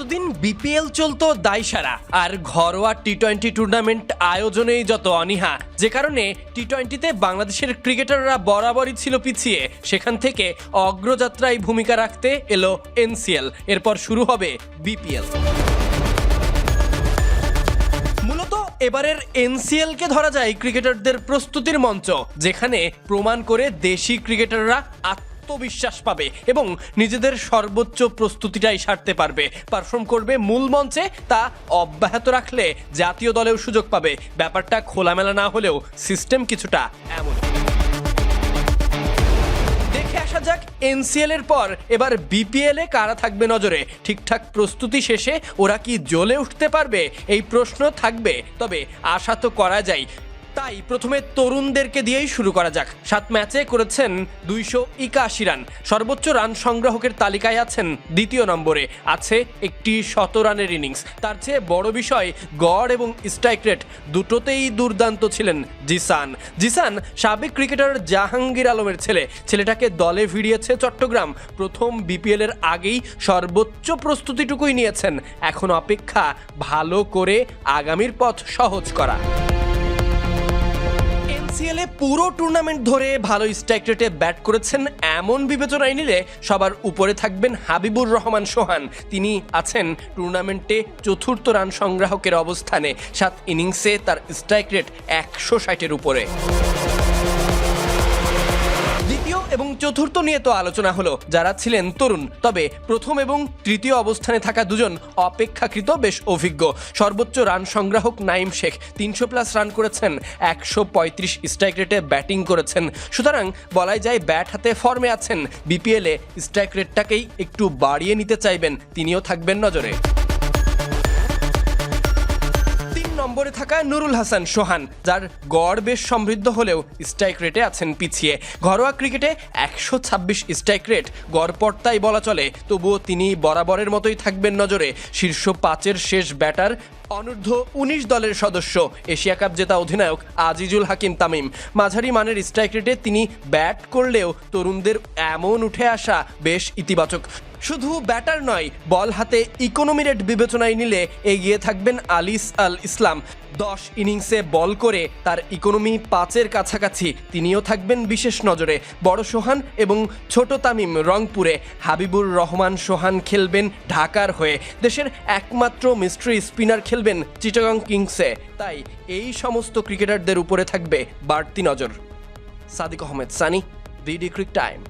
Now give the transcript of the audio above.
এতদিন বিপিএল চলতো দায়সারা আর ঘরোয়া টি টোয়েন্টি টুর্নামেন্ট আয়োজনেই যত অনীহা। যে কারণে টি টোয়েন্টিতে বাংলাদেশের ক্রিকেটাররা বরাবরই ছিল পিছিয়ে। সেখান থেকে অগ্রযাত্রায় ভূমিকা রাখতে এলো এনসিএল এরপর শুরু হবে বিপিএল এবারের এনসিএল কে ধরা যায় ক্রিকেটারদের প্রস্তুতির মঞ্চ, যেখানে প্রমাণ করে দেশি ক্রিকেটাররা আত্মবিশ্বাস পাবে এবং নিজেদের সর্বোচ্চ প্রস্তুতিটাই সারতে পারবে। পারফর্ম করবে মূল মঞ্চে তা অব্যাহত রাখলে জাতীয় দলেও সুযোগ পাবে। ব্যাপারটা খোলামেলা না হলেও সিস্টেম কিছুটা এমন। আসা যাক এনসিএল এর পর এবার বিপিএল এ কারা থাকবে নজরে। ঠিকঠাক প্রস্তুতি শেষে ওরা কি জ্বলে উঠতে পারবে? এই প্রশ্ন থাকবে। তবে আশা তো করা যায় তাই প্রথমে তরুণদেরকে দিয়েই শুরু করা যাক। সাত ম্যাচে করেছেন দুইশো একাশি রান। সর্বোচ্চ রান সংগ্রাহকের তালিকায় আছেন দ্বিতীয় নম্বরে। আছে একটি শত রানের ইনিংস। তার চেয়ে বড় বিষয় গড় এবং স্ট্রাইক রেট। দুটোতেই দুর্দান্ত ছিলেন জিসান। জিসান সাবেক ক্রিকেটার জাহাঙ্গীর আলমের ছেলে। ছেলেটাকে দলে ভিড়িয়েছে চট্টগ্রাম। প্রথম বিপিএল এর আগেই সর্বোচ্চ প্রস্তুতিটুকুই নিয়েছেন। এখন অপেক্ষা ভালো করে আগামীর পথ সহজ করা। এনসিএলে পুরো টুর্নামেন্ট ধরে ভালো স্ট্রাইক রেটে ব্যাট করেছেন এমন বিবেচনায় নিলে সবার উপরে থাকবেন হাবিবুর রহমান সোহান। তিনি আছেন টুর্নামেন্টে চতুর্থ রান সংগ্রাহকের অবস্থানে। সাত ইনিংসে তার স্ট্রাইক রেট একশো ষাটের উপরে। চতুর্থ নিয়ে তো আলোচনা হলো। যারা ছিলেন তরুণ, তবে প্রথম এবং তৃতীয় অবস্থানে থাকা দুজন অপেক্ষাকৃত বেশ অভিজ্ঞ। সর্বোচ্চ রান সংগ্রাহক নাইম শেখ তিনশো প্লাস রান করেছেন, একশো পঁয়ত্রিশ স্ট্রাইক রেটে ব্যাটিং করেছেন। সুতরাং বলাই যায় ব্যাট হাতে ফর্মে আছেন। বিপিএলে স্ট্রাইক রেটটাকেই একটু বাড়িয়ে নিতে চাইবেন, তিনিও থাকবেন নজরে। নম্বরে থাকা নুরুল হাসান সোহান, যার গড় বেশ সমৃদ্ধ হলেও স্ট্রাইক রেটে আছেন পিছিয়ে। ঘরোয়া ক্রিকেটে একশো ছাব্বিশ স্ট্রাইক রেট গড় পর্তাই বলা চলে, তবুও তিনি বরাবরের মতোই থাকবেন নজরে। শীর্ষ পাঁচের শেষ ব্যাটার অনূর্ধ্ব উনিশ দলের সদস্য, এশিয়া কাপ জেতা অধিনায়ক আজিজুল হাকিম তামিম। মাঝারি মানের স্ট্রাইক রেটে তিনি ব্যাট করলেও তরুণদের এমন উঠে আসা বেশ ইতিবাচক। শুধু ব্যাটার নয়, বল হাতে ইকোনমি রেট বিবেচনায় নিলে এগিয়ে থাকবেন আলিস আল ইসলাম। দশ ইনিংসে বল করে তার ইকোনমি পাঁচের কাছাকাছি তিনিও থাকবেন বিশেষ নজরে। বড় সোহান এবং ছোট তামিম রংপুরে হাবিবুর রহমান সোহান খেলবেন ঢাকার হয়ে। দেশের একমাত্র মিস্ট্রি স্পিনার খেলবেন চিটাগং কিংসে। তাই এই সমস্ত ক্রিকেটারদের উপরে থাকবে বাড়তি নজর। Sadik Ahmed, Sunny BD Cric Time.